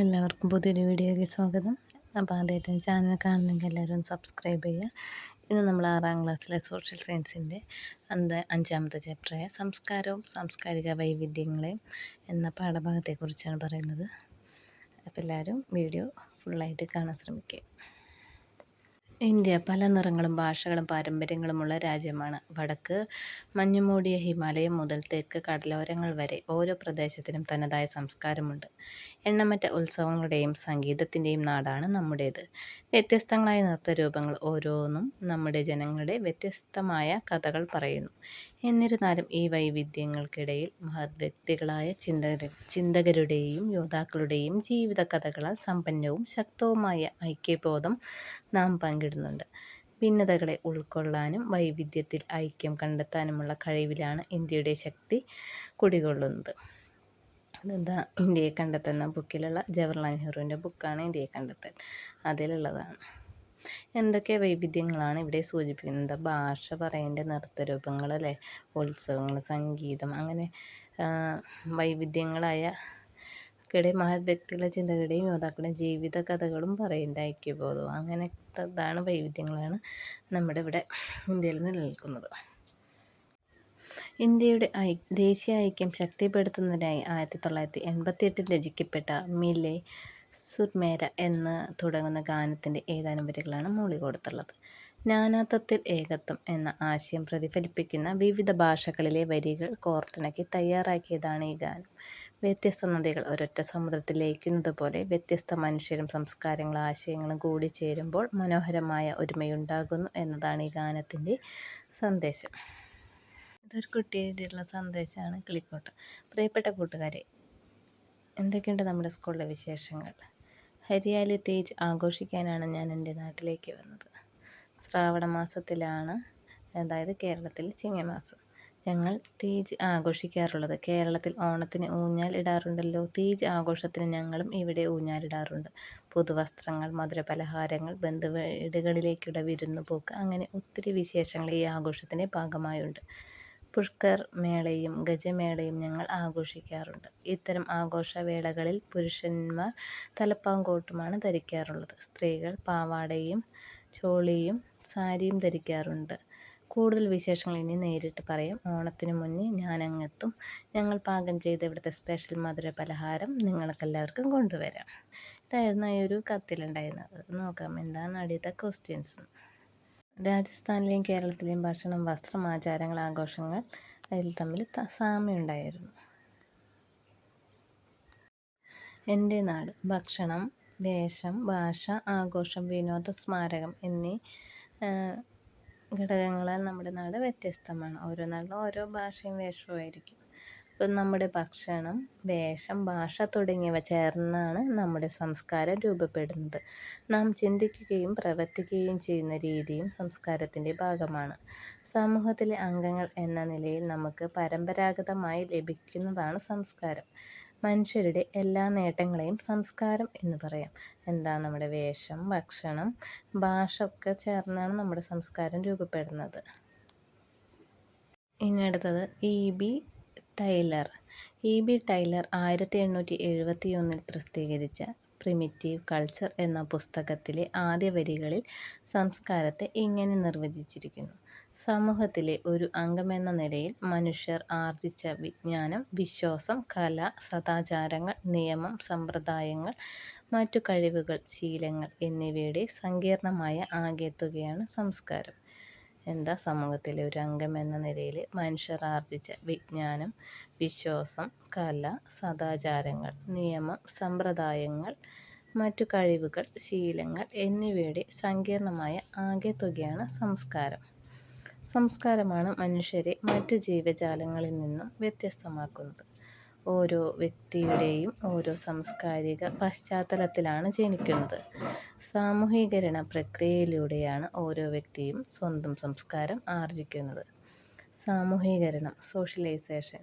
എല്ലാവർക്കും പുതിയൊരു വീഡിയോയ്ക്ക് സ്വാഗതം. അപ്പോൾ ആദ്യമായിട്ട് ചാനൽ കാണണമെങ്കിൽ എല്ലാവരും സബ്സ്ക്രൈബ് ചെയ്യുക. ഇന്ന് നമ്മൾ ആറാം ക്ലാസ്സിലെ സോഷ്യൽ സയൻസിന്റെ അന്ത അഞ്ചാമത്തെ ചാപ്റ്ററായ സംസ്കാരവും സാംസ്കാരിക വൈവിധ്യങ്ങളെയും എന്ന പാഠഭാഗത്തെക്കുറിച്ചാണ് പറയുന്നത്. അപ്പോൾ എല്ലാവരും വീഡിയോ ഫുള്ളായിട്ട് കാണാൻ ശ്രമിക്കുക. ഇന്ത്യ പല നിറങ്ങളും ഭാഷകളും പാരമ്പര്യങ്ങളുമുള്ള രാജ്യമാണ്. വടക്ക് മഞ്ഞുമൂടിയ ഹിമാലയം മുതൽ തെക്ക് കടലോരങ്ങൾ വരെ ഓരോ പ്രദേശത്തിനും തനതായ സംസ്കാരമുണ്ട്. എണ്ണമറ്റ ഉത്സവങ്ങളുടെയും സംഗീതത്തിന്റെയും നാടാണ് നമ്മുടേത്. വ്യത്യസ്തങ്ങളായ നൃത്തരൂപങ്ങൾ ഓരോന്നും നമ്മുടെ ജനങ്ങളുടെ വ്യത്യസ്തമായ കഥകൾ പറയുന്നു. എന്നിരുന്നാലും ഈ വൈവിധ്യങ്ങൾക്കിടയിൽ മഹത് വ്യക്തികളായ ചിന്ത ചിന്തകരുടെയും യോദ്ധാക്കളുടെയും ജീവിത കഥകളാൽ സമ്പന്നവും ശക്തവുമായ ഐക്യബോധം നാം പങ്കിടുന്നുണ്ട്. ഭിന്നതകളെ ഉൾക്കൊള്ളാനും വൈവിധ്യത്തിൽ ഐക്യം കണ്ടെത്താനുമുള്ള കഴിവിലാണ് ഇന്ത്യയുടെ ശക്തി കുടികൊള്ളുന്നത്. ഇതെന്താ ഇന്ത്യയെ കണ്ടെത്തൽ എന്ന ബുക്കിലുള്ള ജവഹർലാൽ നെഹ്റുവിന്റെ ബുക്കാണ് ഇന്ത്യയെ കണ്ടെത്തൽ. അതിലുള്ളതാണ്. എന്തൊക്കെ വൈവിധ്യങ്ങളാണ് ഇവിടെ സൂചിപ്പിക്കുന്നത്? ഭാഷ പറയേണ്ട നൃത്തരൂപങ്ങൾ അല്ലേ? ഉത്സവങ്ങൾ സംഗീതം അങ്ങനെ വൈവിധ്യങ്ങളായ ക്കിടെ മഹത് വ്യക്തികളുടെ ചിന്തകളുടെയും യോദ്ധാക്കളുടെയും ജീവിത കഥകളും പറയേണ്ട ഐക്യബോധവും അങ്ങനത്തെ ഇതാണ് വൈവിധ്യങ്ങളാണ് നമ്മുടെ ഇവിടെ ഇന്ത്യയിൽ നിലനിൽക്കുന്നത്. ഇന്ത്യയുടെ ഐ ദേശീയ ഐക്യം ശക്തിപ്പെടുത്തുന്നതിനായി ആയിരത്തി തൊള്ളായിരത്തി എൺപത്തി എട്ടിൽ രചിക്കപ്പെട്ട മിലെ സുർമേര എന്ന് തുടങ്ങുന്ന ഗാനത്തിന്റെ ഏതാനും വരികളാണ് മൂളി കൊടുത്തുള്ളത്. നാനാത്വത്തിൽ ഏകത്വം എന്ന ആശയം പ്രതിഫലിപ്പിക്കുന്ന വിവിധ ഭാഷകളിലെ വരികൾ കോർത്തിണക്കി തയ്യാറാക്കിയതാണ് ഈ ഗാനം. വ്യത്യസ്ത നദികൾ ഒരൊറ്റ സമുദ്രത്തിൽ ലയിക്കുന്നത് പോലെ വ്യത്യസ്ത മനുഷ്യരും സംസ്കാരങ്ങളും ആശയങ്ങളും കൂടി ചേരുമ്പോൾ മനോഹരമായ ഒരുമയുണ്ടാകുന്നു എന്നതാണ് ഈ ഗാനത്തിന്റെ സന്ദേശം. ഇതൊരു കുട്ടി എഴുതിയിട്ടുള്ള സന്ദേശമാണ്. കിളിക്കോട്ട്. പ്രിയപ്പെട്ട കൂട്ടുകാരെ എന്തൊക്കെയുണ്ട് നമ്മുടെ സ്കൂളിലെ വിശേഷങ്ങൾ? ഹരിയാലി തേജ് ആഘോഷിക്കാനാണ് ഞാൻ എന്റെ നാട്ടിലേക്ക് വന്നത്. ശ്രാവണ മാസത്തിലാണ് അതായത് കേരളത്തിൽ ചിങ്ങമാസം ഞങ്ങൾ തേജ് ആഘോഷിക്കാറുള്ളത് കേരളത്തിൽ ഓണത്തിന് ഊഞ്ഞാൽ ഇടാറുണ്ടല്ലോ. തേജ് ആഘോഷത്തിന് ഞങ്ങളും ഇവിടെ ഊഞ്ഞാലിടാറുണ്ട് പുതുവസ്ത്രങ്ങൾ മധുര മധുരപലഹാരങ്ങൾ ബന്ധുവീടുകളിലേക്കുള്ള വിരുന്നുപോക്ക് അങ്ങനെ ഒത്തിരി വിശേഷങ്ങൾ ഈ ആഘോഷത്തിന്റെ ഭാഗമായുണ്ട്. പുഷ്കർ മേളയും ഗജമേളയും ഞങ്ങൾ ആഘോഷിക്കാറുണ്ട്. ഇത്തരം ആഘോഷവേളകളിൽ പുരുഷന്മാർ തലപ്പാങ്കോട്ടുമാണ് ധരിക്കാറുള്ളത്. സ്ത്രീകൾ പാവാടയും ചോളിയും സാരിയും ധരിക്കാറുണ്ട്. കൂടുതൽ വിശേഷങ്ങൾ ഇനി നേരിട്ട് പറയാം. ഓണത്തിന് മുന്നേ ഞാൻ അങ്ങെത്തും ഞങ്ങൾ പാകം ചെയ്ത ഇവിടുത്തെ സ്പെഷ്യൽ മധുര പലഹാരം നിങ്ങൾക്കെല്ലാവർക്കും കൊണ്ടുവരാം. ഇതായിരുന്നു ഈ ഒരു കത്തിലുണ്ടായിരുന്നത്. നോക്കാം. എന്താണ് അടുത്ത ക്വസ്റ്റ്യൻസ്? രാജസ്ഥാനിലെയും കേരളത്തിലെയും ഭക്ഷണം വസ്ത്രം ആചാരങ്ങൾ ആഘോഷങ്ങൾ അതിൽ തമ്മിൽ സാമ്യമുണ്ടായിരുന്നു. എന്റെ നാട് ഭക്ഷണം വേഷം ഭാഷ ആഘോഷം വിനോദ സ്മാരകം എന്നീ ഘടകങ്ങളാൽ നമ്മുടെ നാട് വ്യത്യസ്തമാണ്. ഓരോ നാട്ടിലും ഓരോ ഭാഷയും വേഷവും ആയിരിക്കും ഇപ്പം നമ്മുടെ ഭക്ഷണം വേഷം ഭാഷ തുടങ്ങിയവ ചേർന്നാണ് നമ്മുടെ സംസ്കാരം രൂപപ്പെടുന്നത്. നാം ചിന്തിക്കുകയും പ്രവർത്തിക്കുകയും ചെയ്യുന്ന രീതിയും സംസ്കാരത്തിന്റെ ഭാഗമാണ്. സമൂഹത്തിലെ അംഗങ്ങൾ എന്ന നിലയിൽ നമുക്ക് പരമ്പരാഗതമായി ലഭിക്കുന്നതാണ് സംസ്കാരം. മനുഷ്യരുടെ എല്ലാ നേട്ടങ്ങളെയും സംസ്കാരം എന്ന് പറയാം. എന്താ നമ്മുടെ വേഷം ഭക്ഷണം ഭാഷ ഒക്കെ ചേർന്നാണ് നമ്മുടെ സംസ്കാരം രൂപപ്പെടുന്നത്. ഇനി അടുത്തത് E B Tylor. E. B. Tylor ആയിരത്തി എണ്ണൂറ്റി എഴുപത്തി ഒന്നിൽ പ്രസിദ്ധീകരിച്ച പ്രിമിറ്റീവ് കൾച്ചർ എന്ന പുസ്തകത്തിലെ ആദ്യ വരികളിൽ സംസ്കാരത്തെ ഇങ്ങനെ നിർവചിച്ചിരിക്കുന്നു. സമൂഹത്തിലെ ഒരു അംഗമെന്ന നിലയിൽ മനുഷ്യർ ആർജിച്ച വിജ്ഞാനം വിശ്വാസം കല സദാചാരങ്ങൾ നിയമം സമ്പ്രദായങ്ങൾ മറ്റു കഴിവുകൾ ശീലങ്ങൾ എന്നിവയുടെ സങ്കീർണമായ ആകെത്തുകയാണ് സംസ്കാരം. എന്താ സമൂഹത്തിലെ ഒരു അംഗം എന്ന നിലയിൽ മനുഷ്യർ ആർജിച്ച വിജ്ഞാനം വിശ്വാസം കല സദാചാരങ്ങൾ നിയമം സമ്പ്രദായങ്ങൾ മറ്റു കഴിവുകൾ ശീലങ്ങൾ എന്നിവയുടെ സങ്കീർണമായ ആകെത്തുകയാണ് സംസ്കാരം. സംസ്കാരമാണ് മനുഷ്യരെ മറ്റു ജീവജാലങ്ങളിൽ നിന്നും വ്യത്യസ്തമാക്കുന്നത്. ഓരോ വ്യക്തിയുടെയും ഓരോ സാംസ്കാരിക പശ്ചാത്തലത്തിലാണ് ജനിക്കുന്നത്. സാമൂഹീകരണ പ്രക്രിയയിലൂടെയാണ് ഓരോ വ്യക്തിയും സ്വന്തം സംസ്കാരം ആർജിക്കുന്നത്. സാമൂഹീകരണം സോഷ്യലൈസേഷൻ.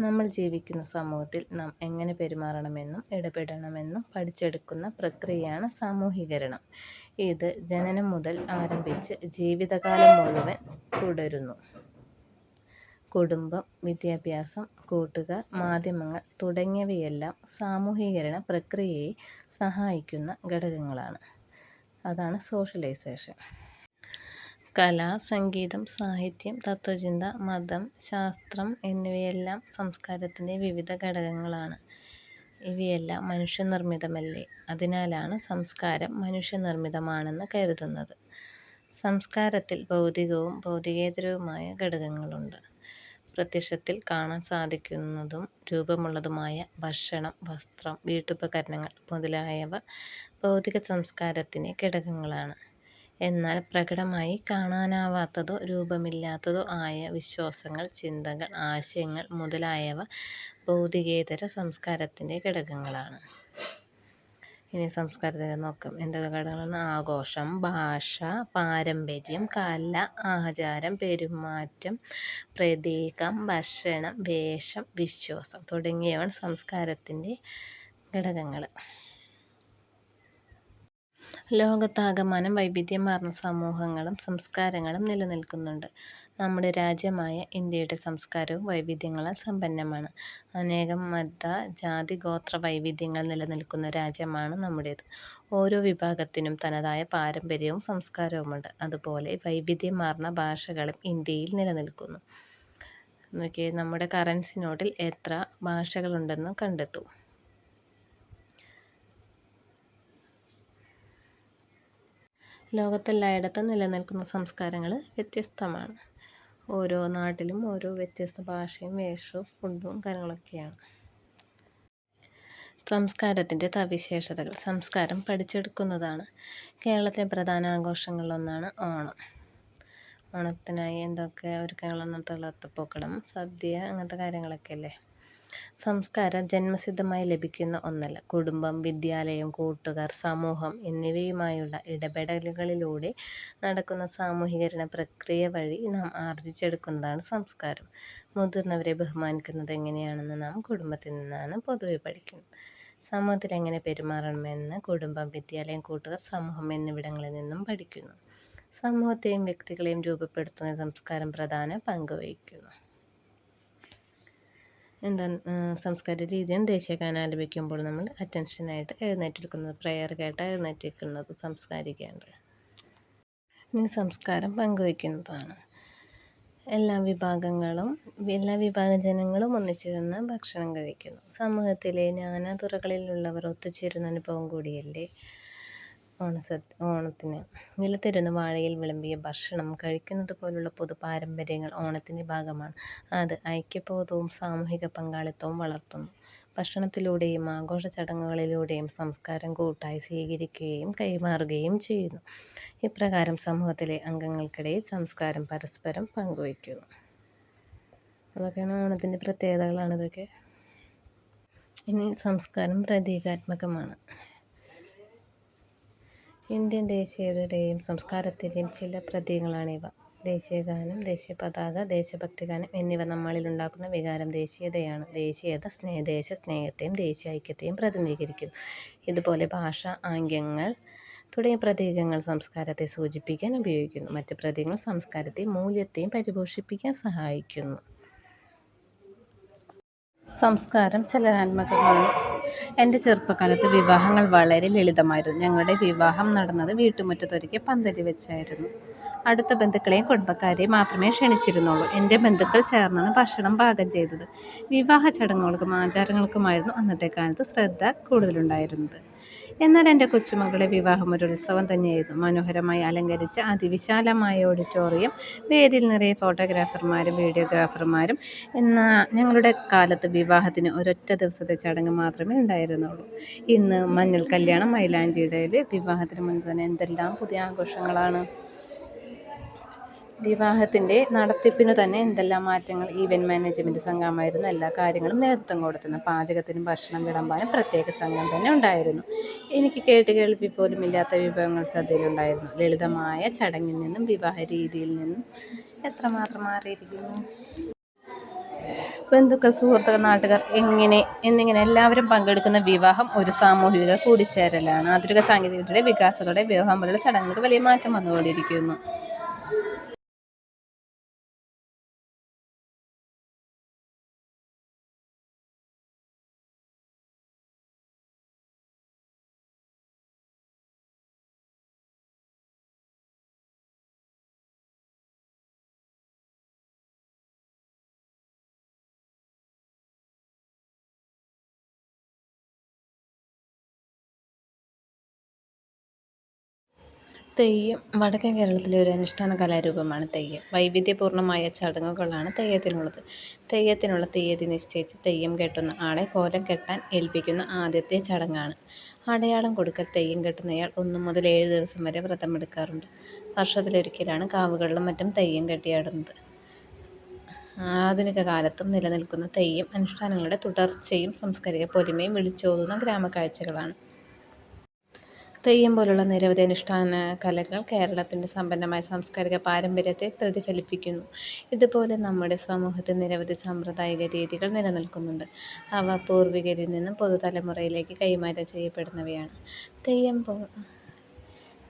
നമ്മൾ ജീവിക്കുന്ന സമൂഹത്തിൽ നാം എങ്ങനെ പെരുമാറണമെന്നും ഇടപെടണമെന്നും പഠിച്ചെടുക്കുന്ന പ്രക്രിയയാണ് സാമൂഹീകരണം. ഇത് ജനനം മുതൽ ആരംഭിച്ച് ജീവിതകാലം മുഴുവൻ തുടരുന്നു. കുടുംബം വിദ്യാഭ്യാസം കൂട്ടുകാർ മാധ്യമങ്ങൾ തുടങ്ങിയവയെല്ലാം സാമൂഹീകരണ പ്രക്രിയയെ സഹായിക്കുന്ന ഘടകങ്ങളാണ്. അതാണ് സോഷ്യലൈസേഷൻ. കല സംഗീതം സാഹിത്യം തത്വചിന്ത മതം ശാസ്ത്രം എന്നിവയെല്ലാം സംസ്കാരത്തിന്റെ വിവിധ ഘടകങ്ങളാണ്. ഇവയെല്ലാം മനുഷ്യനിർമ്മിതമല്ലേ? അതിനാലാണ് സംസ്കാരം മനുഷ്യനിർമ്മിതമാണെന്ന് കരുതുന്നത്. സംസ്കാരത്തിൽ ഭൗതികവും ഭൗതികേതരവുമായ ഘടകങ്ങളുണ്ട്. പ്രത്യക്ഷത്തിൽ കാണാൻ സാധിക്കുന്നതും രൂപമുള്ളതുമായ ഭക്ഷണം വസ്ത്രം വീട്ടുപകരണങ്ങൾ മുതലായവ ഭൗതിക സംസ്കാരത്തിന്റെ ഘടകങ്ങളാണ്. എന്നാൽ പ്രകടമായി കാണാനാവാത്തതോ രൂപമില്ലാത്തതോ ആയ വിശ്വാസങ്ങൾ ചിന്തകൾ ആശയങ്ങൾ മുതലായവ ഭൗതികേതര സംസ്കാരത്തിന്റെ ഘടകങ്ങളാണ്. ഇനി സംസ്കാരത്തെ നോക്കാം. എന്തൊക്കെ ഘടകങ്ങളാണ്? ആഘോഷം ഭാഷ പാരമ്പര്യം കല ആചാരം പെരുമാറ്റം പ്രതീകം ഭക്ഷണം വേഷം വിശ്വാസം തുടങ്ങിയവയാണ് സംസ്കാരത്തിന്റെ ഘടകങ്ങൾ ലോകത്താകമാനം വൈവിധ്യമാർന്ന സമൂഹങ്ങളും സംസ്കാരങ്ങളും നിലനിൽക്കുന്നുണ്ട്. നമ്മുടെ രാജ്യമായ ഇന്ത്യയുടെ സംസ്കാരവും വൈവിധ്യങ്ങളാൽ സമ്പന്നമാണ്. അനേകം മത ജാതി ഗോത്ര വൈവിധ്യങ്ങൾ നിലനിൽക്കുന്ന രാജ്യമാണ് നമ്മുടേത്. ഓരോ വിഭാഗത്തിനും തനതായ പാരമ്പര്യവും സംസ്കാരവുമുണ്ട്. അതുപോലെ വൈവിധ്യമാർന്ന ഭാഷകളും ഇന്ത്യയിൽ നിലനിൽക്കുന്നു. നോക്കിയേ നമ്മുടെ കറൻസി നോട്ടിൽ എത്ര ഭാഷകളുണ്ടെന്ന് കണ്ടെത്തൂ. ലോകത്തെല്ലായിടത്തും നിലനിൽക്കുന്ന സംസ്കാരങ്ങൾ വ്യത്യസ്തമാണ്. ഓരോ നാട്ടിലും ഓരോ വ്യത്യസ്ത ഭാഷയും വേഷവും ഫുഡും കാര്യങ്ങളൊക്കെയാണ്. സംസ്കാരത്തിന്റെ സവിശേഷതകൾ. സംസ്കാരം പഠിച്ചെടുക്കുന്നതാണ്. കേരളത്തിലെ പ്രധാന ആഘോഷങ്ങളിലൊന്നാണ് ഓണം. ഓണത്തിനായി എന്തൊക്കെ ഒരുക്കങ്ങളെന്ന് നടത്തുക സദ്യ അങ്ങനത്തെ കാര്യങ്ങളൊക്കെ അല്ലേ സംസ്കാരം ജന്മസിദ്ധമായി ലഭിക്കുന്ന ഒന്നല്ല. കുടുംബം വിദ്യാലയം കൂട്ടുകാർ സമൂഹം എന്നിവയുമായുള്ള ഇടപെടലുകളിലൂടെ നടക്കുന്ന സാമൂഹീകരണ പ്രക്രിയ വഴി നാം ആർജിച്ചെടുക്കുന്നതാണ് സംസ്കാരം. മുതിർന്നവരെ ബഹുമാനിക്കുന്നത് എങ്ങനെയാണെന്ന് നാം കുടുംബത്തിൽ നിന്നാണ് പൊതുവെ പഠിക്കുന്നത്. സമൂഹത്തിൽ എങ്ങനെ പെരുമാറണമെന്ന് കുടുംബം വിദ്യാലയം കൂട്ടുകാർ സമൂഹം എന്നിവിടങ്ങളിൽ നിന്നും പഠിക്കുന്നു. സമൂഹത്തെയും വ്യക്തികളെയും രൂപപ്പെടുത്തുന്ന സംസ്കാരം പ്രധാന പങ്ക് വഹിക്കുന്നു. എന്താ സംസ്കാര രീതിയാണ് ദേശീയഗാനം ആലപിക്കുമ്പോൾ നമ്മൾ അറ്റൻഷനായിട്ട് എഴുന്നേറ്റിരിക്കുന്നത് പ്രെയർ കേട്ട് എഴുന്നേറ്റിരിക്കുന്നത് സംസ്കാരിക്കേണ്ടത്. ഇനി സംസ്കാരം പങ്കുവയ്ക്കുന്നതാണ്. എല്ലാ വിഭാഗങ്ങളും എല്ലാ വിഭാഗ ജനങ്ങളും ഒന്നിച്ചിരുന്ന് ഭക്ഷണം കഴിക്കുന്നു. സമൂഹത്തിലെ നാനാതുറകളിലുള്ളവർ ഒത്തുചേരുന്ന അനുഭവം കൂടിയല്ലേ? ഓണസദ്യ ഓണത്തിന്. നിലത്തിരുന്ന് വാഴയിൽ വിളമ്പിയ ഭക്ഷണം കഴിക്കുന്നത് പോലുള്ള പൊതു പാരമ്പര്യങ്ങൾ ഓണത്തിന്റെ ഭാഗമാണ്. അത് ഐക്യബോധവും സാമൂഹിക പങ്കാളിത്തവും വളർത്തുന്നു. ഭക്ഷണത്തിലൂടെയും ആഘോഷ ചടങ്ങുകളിലൂടെയും സംസ്കാരം കൂട്ടായി സ്വീകരിക്കുകയും കൈമാറുകയും ചെയ്യുന്നു. ഇപ്രകാരം സമൂഹത്തിലെ അംഗങ്ങൾക്കിടയിൽ സംസ്കാരം പരസ്പരം പങ്കുവയ്ക്കുന്നു. അതൊക്കെയാണ് ഓണത്തിന്റെ പ്രത്യേകതകളാണ് ഇതൊക്കെ. ഇനി സംസ്കാരം പ്രതീകാത്മകമാണ്. ഇന്ത്യൻ ദേശീയതയുടെയും സംസ്കാരത്തിന്റെയും ചില പ്രതീകങ്ങളാണിവ. ദേശീയഗാനം ദേശീയ പതാക ദേശഭക്തിഗാനം എന്നിവ നമ്മളിലുണ്ടാക്കുന്ന വികാരം ദേശീയതയാണ്. ദേശീയത സ്നേഹ ദേശസ്നേഹത്തെയും ദേശീയ ഐക്യത്തെയും പ്രതിനിധീകരിക്കുന്നു. ഇതുപോലെ ഭാഷ ആംഗ്യങ്ങൾ തുടങ്ങിയ പ്രതീകങ്ങൾ സംസ്കാരത്തെ സൂചിപ്പിക്കാൻ ഉപയോഗിക്കുന്നു. മറ്റ് പ്രതീകങ്ങൾ സംസ്കാരത്തെയും മൂല്യത്തെയും പരിപോഷിപ്പിക്കാൻ സഹായിക്കുന്നു. സംസ്കാരം ചലനാത്മകമാണ് എന്റെ ചെറുപ്പകാലത്ത് വിവാഹങ്ങൾ വളരെ ലളിതമായിരുന്നു. ഞങ്ങളുടെ വിവാഹം നടന്നത് വീട്ടുമുറ്റത്തൊരുക്കിയ പന്തലി വെച്ചായിരുന്നു. അടുത്ത ബന്ധുക്കളെയും കുടുംബക്കാരെയും മാത്രമേ ക്ഷണിച്ചിരുന്നുള്ളൂ. എന്റെ ബന്ധുക്കൾ ചേർന്നാണ് ഭക്ഷണം പാകം ചെയ്തത്. വിവാഹ ചടങ്ങുകൾക്കും ആചാരങ്ങൾക്കുമായിരുന്നു അന്നത്തെ കാലത്ത് ശ്രദ്ധ കൂടുതലുണ്ടായിരുന്നത്. എന്നാൽ എന്റെ കൊച്ചുമകളെ വിവാഹം ഒരു ഉത്സവം തന്നെയായിരുന്നു. മനോഹരമായി അലങ്കരിച്ച അതിവിശാലമായ ഓഡിറ്റോറിയം വേദിയിൽ നിറയെ ഫോട്ടോഗ്രാഫർമാരും വീഡിയോഗ്രാഫർമാരും എന്ന ഞങ്ങളുടെ കാലത്ത് വിവാഹത്തിന് ഒരൊറ്റ ദിവസത്തെ ചടങ്ങ് മാത്രമേ ഉണ്ടായിരുന്നുള്ളൂ. ഇന്ന് മഞ്ഞൾ കല്യാണം മൈലാഞ്ചിയുടെ വിവാഹത്തിന് മുൻപ് തന്നെ എന്തെല്ലാം പുതിയ ആഘോഷങ്ങളാണ്. വിവാഹത്തിന്റെ നടത്തിപ്പിനു തന്നെ എന്തെല്ലാം മാറ്റങ്ങൾ ഈവന്റ് മാനേജ്മെന്റ് സംഘമായിരുന്നു എല്ലാ കാര്യങ്ങളും നേതൃത്വം കൊടുത്തിരുന്നത് പാചകത്തിനും ഭക്ഷണം വിളമ്പാനും പ്രത്യേക സംഘം തന്നെ ഉണ്ടായിരുന്നു. എനിക്ക് കേട്ട് കേൾവി പോലും ഇല്ലാത്ത വിഭവങ്ങൾ സദ്യയിലുണ്ടായിരുന്നു ലളിതമായ ചടങ്ങിൽ നിന്നും വിവാഹ രീതിയിൽ നിന്നും എത്രമാത്രം മാറിയിരിക്കുന്നു? ബന്ധുക്കൾ സുഹൃത്തുക്കൾ നാട്ടുകാർ എങ്ങനെ എന്നിങ്ങനെ എല്ലാവരും പങ്കെടുക്കുന്ന വിവാഹം ഒരു സാമൂഹിക കൂടിച്ചേരലാണ്. ആധുനിക സാങ്കേതികതയുടെ വികാസത്തോടെ വിവാഹം പോലുള്ള ചടങ്ങുകൾക്ക് വലിയ മാറ്റം വന്നുകൊണ്ടിരിക്കുന്നു. തെയ്യം വടക്കൻ കേരളത്തിലെ ഒരു അനുഷ്ഠാന കലാരൂപമാണ് തെയ്യം. വൈവിധ്യപൂർണമായ ചടങ്ങുകളാണ് തെയ്യത്തിനുള്ളത്. തെയ്യത്തിനുള്ള തീയതി നിശ്ചയിച്ച് തെയ്യം കെട്ടുന്ന ആളെ കോലം കെട്ടാൻ ഏൽപ്പിക്കുന്ന ആദ്യത്തെ ചടങ്ങാണ്. അടയാളം കൊടുക്കൽ തെയ്യം കെട്ടുന്നയാൾ ഒന്നു മുതൽ ഏഴ് ദിവസം വരെ വ്രതമെടുക്കാറുണ്ട് വർഷത്തിലൊരിക്കലാണ് കാവുകളിലും മറ്റും തെയ്യം കെട്ടിയാടുന്നത്. ആധുനിക കാലത്തും നിലനിൽക്കുന്ന തെയ്യം അനുഷ്ഠാനങ്ങളുടെ തുടർച്ചയും സാംസ്കാരിക പൊലിമയും വിളിച്ചോതുന്ന ഗ്രാമക്കാഴ്ചകളാണ്. തെയ്യം പോലുള്ള നിരവധി അനുഷ്ഠാന കലകൾ കേരളത്തിന്റെ സമ്പന്നമായ സാംസ്കാരിക പാരമ്പര്യത്തെ പ്രതിഫലിപ്പിക്കുന്നു. ഇതുപോലെ നമ്മുടെ സമൂഹത്തിൽ നിരവധി സാമ്പ്രദായിക രീതികൾ നിലനിൽക്കുന്നുണ്ട്. അവ പൂർവികരിൽ നിന്നും പുതുതലമുറയിലേക്ക് കൈമാറ്റം ചെയ്യപ്പെടുന്നവയാണ്. തെയ്യം പോ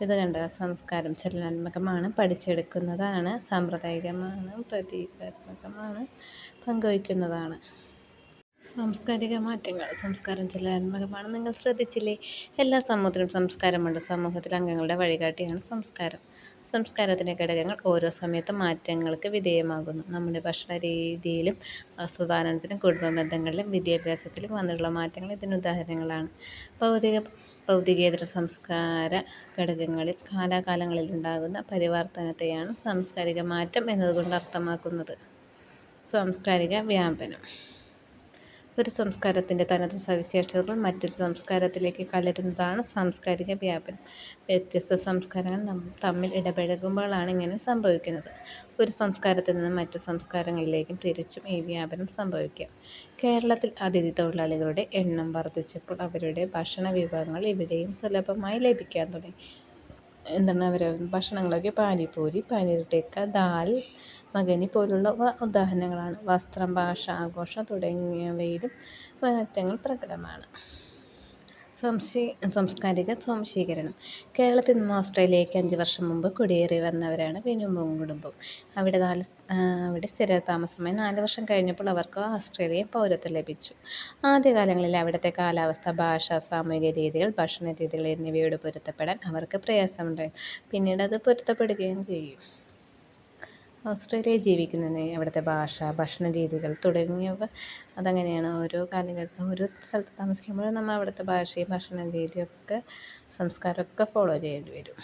ഇത് കണ്ട? സംസ്കാരം ചലനാത്മകമാണ് പഠിച്ചെടുക്കുന്നതാണ് സാമ്പ്രദായികമാണ് പ്രതീകാത്മകമാണ് പങ്കുവയ്ക്കുന്നതാണ്. സാംസ്കാരിക മാറ്റങ്ങൾ സംസ്കാരം ചലനാത്മകമാണ് നിങ്ങൾ ശ്രദ്ധിച്ചില്ലേ? എല്ലാ സമൂഹത്തിലും സംസ്കാരമുണ്ട്. സമൂഹത്തിലെ അംഗങ്ങളുടെ വഴികാട്ടിയാണ് സംസ്കാരം. സംസ്കാരത്തിന്റെ ഘടകങ്ങൾ ഓരോ സമയത്തും മാറ്റങ്ങൾക്ക് വിധേയമാകുന്നു. നമ്മുടെ ഭക്ഷണ രീതിയിലും വസ്ത്രധാരണത്തിലും കുടുംബ ബന്ധങ്ങളിലും വിദ്യാഭ്യാസത്തിലും വന്നിട്ടുള്ള മാറ്റങ്ങൾ ഇതിന് ഉദാഹരണങ്ങളാണ്. ഭൗതിക ഭൗതികേതര സംസ്കാര ഘടകങ്ങളിൽ കാലാകാലങ്ങളിൽ ഉണ്ടാകുന്ന പരിവർത്തനത്തെയാണ് സാംസ്കാരിക മാറ്റം എന്നതുകൊണ്ട് അർത്ഥമാക്കുന്നത്. സാംസ്കാരിക വ്യാപനം. ഒരു സംസ്കാരത്തിന്റെ തനത് സവിശേഷതകൾ മറ്റൊരു സംസ്കാരത്തിലേക്ക് കലരുന്നതാണ് സാംസ്കാരിക വ്യാപനം. വ്യത്യസ്ത സംസ്കാരങ്ങൾ തമ്മിൽ ഇടപഴകുമ്പോഴാണ് ഇങ്ങനെ സംഭവിക്കുന്നത്. ഒരു സംസ്കാരത്തിൽ നിന്ന് മറ്റു സംസ്കാരങ്ങളിലേക്കും തിരിച്ചും ഈ വ്യാപനം സംഭവിക്കാം. കേരളത്തിൽ അതിഥി തൊഴിലാളികളുടെ എണ്ണം വർദ്ധിച്ചപ്പോൾ അവരുടെ ഭക്ഷണ വിഭവങ്ങൾ ഇവിടെയും സുലഭമായി ലഭിക്കാൻ തുടങ്ങി. എന്താണ് അവർ ഭക്ഷണങ്ങളൊക്കെ പാനിപ്പൂരി പനീർ ടിക്ക ദാൽ മഖനി പോലുള്ളവ ഉദാഹരണങ്ങളാണ്. വസ്ത്രം ഭാഷ ആഘോഷം തുടങ്ങിയവയിലും മാറ്റങ്ങൾ പ്രകടമാണ്. സാംസ്കാരിക സ്വാംശീകരണം. കേരളത്തിൽ നിന്നും ഓസ്ട്രേലിയയ്ക്ക് അഞ്ച് വർഷം മുമ്പ് കുടിയേറി വന്നവരാണ് വിനുമ്പും കുടുംബം അവിടെ നാല് അവിടെ സ്ഥിരതാമസമായി നാല് വർഷം കഴിഞ്ഞപ്പോൾ അവർക്ക് ഓസ്ട്രേലിയൻ പൗരത്വം ലഭിച്ചു. ആദ്യകാലങ്ങളിൽ അവിടുത്തെ കാലാവസ്ഥ ഭാഷ സാമൂഹിക രീതികൾ ഭക്ഷണ രീതികൾ എന്നിവയോട് പൊരുത്തപ്പെടാൻ അവർക്ക് പ്രയാസമുണ്ടായി. പിന്നീട് അത് പൊരുത്തപ്പെടുകയും ചെയ്യും. ഓസ്ട്രേലിയയിൽ ജീവിക്കുന്നതിന് അവിടുത്തെ ഭാഷ ഭക്ഷണ രീതികൾ തുടങ്ങിയവ അതങ്ങനെയാണ് ഓരോ കാലഘട്ടം ഓരോ സ്ഥലത്ത് താമസിക്കുമ്പോഴും നമ്മൾ അവിടുത്തെ ഭാഷയും ഭക്ഷണ രീതിയൊക്കെ സംസ്കാരമൊക്കെ ഫോളോ ചെയ്യേണ്ടി വരും.